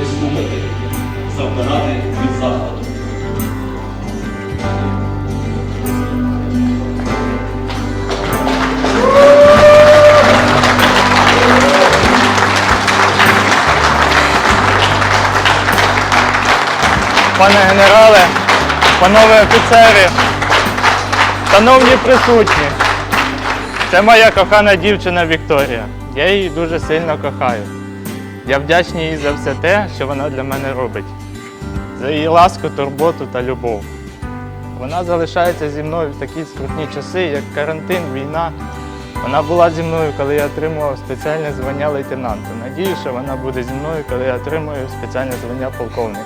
не слухати, завмирати від захвату. Пане генерале, панове офіцери, шановні присутні, це моя кохана дівчина Вікторія. Я її дуже сильно кохаю. Я вдячний їй за все те, що вона для мене робить, за її ласку, турботу та любов. Вона залишається зі мною в такі скрутні часи, як карантин, війна. Вона була зі мною, коли я отримував спеціальне звання лейтенанта. Надію, що вона буде зі мною, коли я отримую спеціальне звання полковника.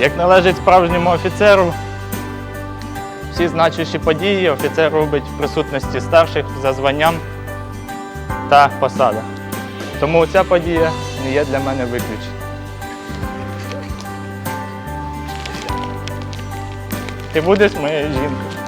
Як належить справжньому офіцеру, всі значущі події офіцер робить в присутності старших за званням та посадах. Тому ця подія не є для мене виключенням. Ти будеш моєю жінкою.